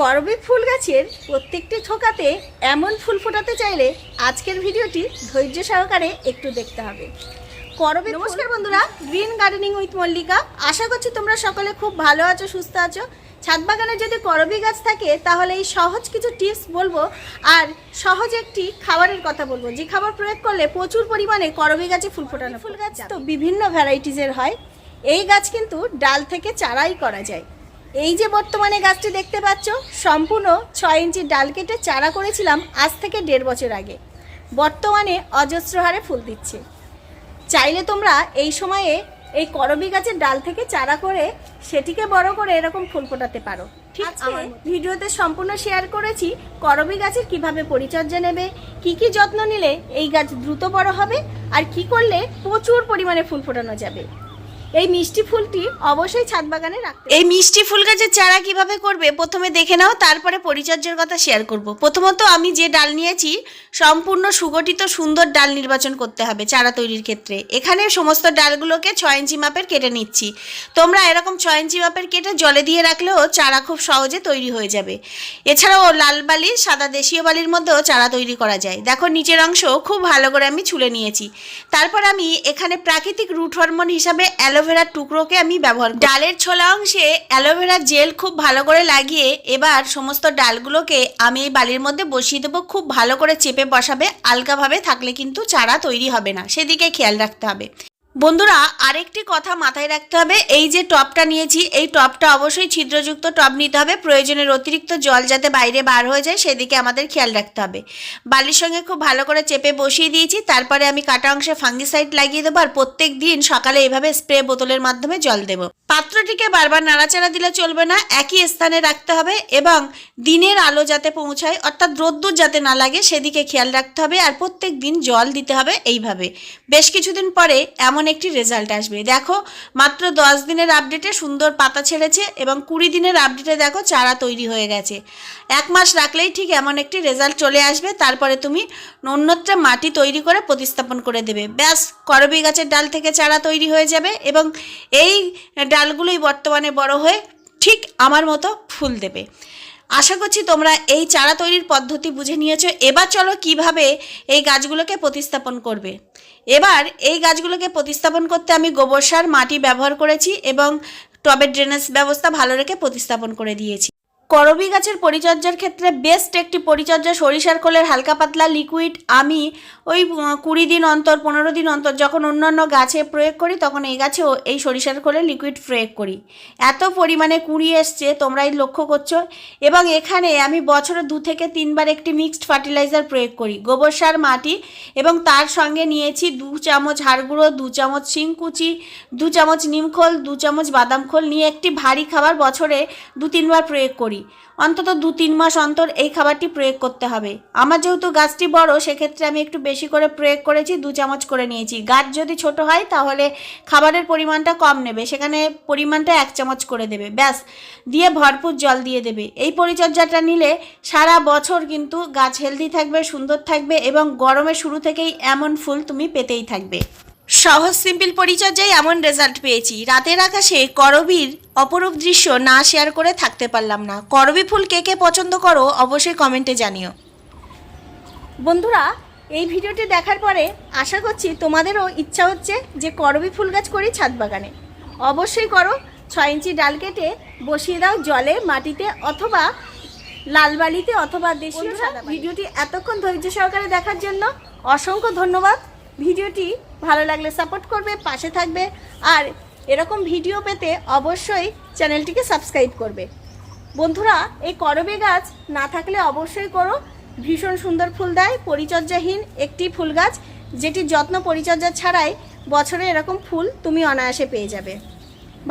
করবি ফুল গাছের প্রত্যেকটি থোকাতে এমন ফুল ফোটাতে চাইলে আজকের ভিডিওটি ধৈর্য সহকারে একটু দেখতে হবে। করবি নমস্কার বন্ধুরা গ্রিন গার্ডেনিং উইথ মল্লিকা। আশা করছি তোমরা সকলে খুব ভালো আছো সুস্থ আছো। ছাদ বাগানে যদি করবি গাছ থাকে তাহলে এই সহজ কিছু টিপস বলব। আর সহজ একটি খাবারের কথা বলব। যে খাবার প্রয়োগ করলে প্রচুর পরিমাণে করবি গাছে ফুল ফোটানো ফুল গাছ তো বিভিন্ন ভ্যারাইটিসের হয়। এই গাছ কিন্তু ডাল থেকে চারাই করা যায়। এই যে বর্তমানে গাছটি দেখতে পাচ্ছ সম্পূর্ণ ছয় ইঞ্চি ডাল কেটে চারা করেছিলাম আজ থেকে দেড় বছর আগে। বর্তমানে অজস্র হারে ফুল দিচ্ছে। চাইলে তোমরা এই সময়ে এই করবি গাছের ডাল থেকে চারা করে সেটিকে বড় করে এরকম ফুল ফোটাতে পারো। ঠিক আছে ভিডিওতে সম্পূর্ণ শেয়ার করেছি করবি গাছের কীভাবে পরিচর্যা নেবে কি কি যত্ন নিলে এই গাছ দ্রুত বড় হবে আর কি করলে প্রচুর পরিমাণে ফুল ফোটানো যাবে। এই মিষ্টি ফুলটি অবশ্যই ছাদ বাগানে রাখতে এই মিষ্টি ফুল গাছের চারা কীভাবে করবে প্রথমে দেখে নাও, তারপরে পরিচর্যার কথা শেয়ার করব। প্রথমত আমি যে ডাল নিয়েছি, সম্পূর্ণ সুগঠিত সুন্দর ডাল নির্বাচন করতে হবে চারা তৈরির ক্ষেত্রে। এখানে সমস্ত ডালগুলোকে ছয় ইঞ্চি মাপের কেটে নিচ্ছি। তোমরা এরকম ছয় ইঞ্চি মাপের কেটে জলে দিয়ে রাখলেও চারা খুব সহজে তৈরি হয়ে যাবে। এছাড়াও লাল বালি, সাদা দেশীয় বালির মধ্যেও চারা তৈরি করা যায়। দেখো, নিচের অংশ খুব ভালো করে আমি ছুলে নিয়েছি। তারপর আমি এখানে প্রাকৃতিক রুট হরমোন হিসাবে অ্যালোভেরার টুকরোকে আমি ব্যবহার করি। ডালের ছোলা অংশে অ্যালোভেরা জেল খুব ভালো করে লাগিয়ে এবার সমস্ত ডালগুলোকে আমি এই বালির মধ্যে বসিয়ে দেবো। খুব ভালো করে চেপে বসাবে আলগাভাবে থাকলে কিন্তু চারা তৈরি হবে না। সেদিকে খেয়াল রাখতে হবে। বন্ধুরা, আরেকটি কথা মাথায় রাখতে হবে। এই যে টপটা নিয়েছি, এই টপটা অবশ্যই ছিদ্রযুক্ত টপ নিতে হবে। প্রয়োজনের অতিরিক্ত জল যাতে বাইরে বার হয়ে যায়, সেদিকে আমাদের খেয়াল রাখতে হবে। বালির সঙ্গে খুব ভালো করে চেপে বসিয়ে দিয়েছি। তারপরে আমি কাটা অংশে ফাঙ্গিসাইড লাগিয়ে দেবো আর প্রত্যেক দিন সকালে এভাবে স্প্রে বোতলের মাধ্যমে জল দেবো। পাত্রটিকে বারবার নাড়াচাড়া দিলে চলবে না, একই স্থানে রাখতে হবে এবং দিনের আলো যাতে পৌঁছায়, অর্থাৎ রোদ্দুর যাতে না লাগে, সেদিকে খেয়াল রাখতে হবে আর প্রত্যেক দিন জল দিতে হবে এইভাবে। বেশ কিছুদিন পরে এমন একটি রেজাল্ট আসবে। দেখো, মাত্র দশ দিনের আপডেটে সুন্দর পাতা ছেড়েছে এবং কুড়ি দিনের আপডেটে দেখো চারা তৈরি হয়ে গেছে। এক মাস রাখলেই ঠিক এমন একটি রেজাল্ট চলে আসবে, তারপরে তুমি অন্যত্র মাটি তৈরি করে প্রতিস্থাপন করে দেবে। ব্যাস, করবি গাছের ডাল থেকে চারা তৈরি হয়ে যাবে এবং এই ডালগুলোই বর্তমানে বড় হয়ে ঠিক আমার মতো ফুল দেবে। আশা করছি তোমরা এই চারা তৈরির পদ্ধতি বুঝে নিয়েছো। এবার চলো কীভাবে এই গাছগুলোকে প্রতিস্থাপন করবে। এবার এই গাছগুলোকে প্রতিস্থাপন করতে আমি গোবর সার, মাটি ব্যবহার করেছি এবং টবের ড্রেনেজ ব্যবস্থা ভালো রেখে প্রতিস্থাপন করে দিয়েছি। করবি গাছের পরিচর্যার ক্ষেত্রে বেস্ট একটি পরিচর্যা সরিষার খোলের হালকা পাতলা লিকুইড আমি ওই কুড়ি দিন অন্তর, পনেরো দিন অন্তর যখন অন্যান্য গাছে প্রয়োগ করি, তখন এই গাছেও এই সরিষার খোলের লিকুইড প্রয়োগ করি। এত পরিমাণে কুড়ি এসছে, তোমরাই লক্ষ্য করছ। এবং এখানে আমি বছরে দু থেকে তিনবার একটি মিক্সড ফার্টিলাইজার প্রয়োগ করি, গোবর সার, মাটি, এবং তার সঙ্গে নিয়েছি দু চামচ হাড় গুঁড়ো, দু চামচ শিংকুচি দু চামচ নিমখোল দু চামচ বাদাম খোল নিয়ে একটি ভারী খাবার বছরে দু তিনবার প্রয়োগ করি। অন্তত দু তিন মাস অন্তর এই খাবারটি প্রয়োগ করতে হবে। আমার যেহেতু গাছটি বড়, সেক্ষেত্রে আমি একটু বেশি করে প্রয়োগ করেছি, দু চামচ করে নিয়েছি। গাছ যদি ছোট হয়, তাহলে খাবারের পরিমাণটা কম নেবে। সেখানে পরিমাণটা এক চামচ করে দেবে। ব্যাস, দিয়ে ভরপুর জল দিয়ে দেবে। এই পরিচর্যাটা নিলে সারা বছর কিন্তু গাছ হেলদি থাকবে, সুন্দর থাকবে এবং গরমের শুরু থেকেই এমন ফুল তুমি পেতেই থাকবে। সহজ সিম্পল পরিচর্যায় এমন রেজাল্ট পেয়েছি। রাতের আকাশে করবীর অপরূপ দৃশ্য না শেয়ার করে থাকতে পারলাম না। করবী ফুল কে কে পছন্দ করো অবশ্যই কমেন্টে জানিও। বন্ধুরা এই ভিডিওটি দেখার পরে আশা করছি তোমাদেরও ইচ্ছা হচ্ছে যে করবি ফুল গাছ করি ছাদ বাগানে। অবশ্যই করো ছয় ইঞ্চি ডাল কেটে বসিয়ে দাও জলে মাটিতে অথবা লাল বালিতে অথবা দেশীয় ভিডিওটি এতক্ষণ ধৈর্য সহকারে দেখার জন্য অসংখ্য ধন্যবাদ। ভিডিওটি ভালো লাগলে সাপোর্ট করবে, পাশে থাকবে। আর এরকম ভিডিও পেতে অবশ্যই চ্যানেলটিকে সাবস্ক্রাইব করবে। বন্ধুরা, এই করবে গাছ না থাকলে অবশ্যই করো। ভীষণ সুন্দর ফুল দেয়, পরিচর্যাহীন একটি ফুল গাছ, যেটি যত্ন পরিচর্যা ছাড়াই বছরে এরকম ফুল তুমি অনায়াসে পেয়ে যাবে।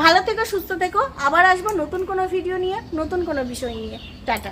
ভালো থেকো, সুস্থ থেকো। আবার আসব নতুন কোনো ভিডিও নিয়ে, নতুন কোনো বিষয় নিয়ে। টাটা।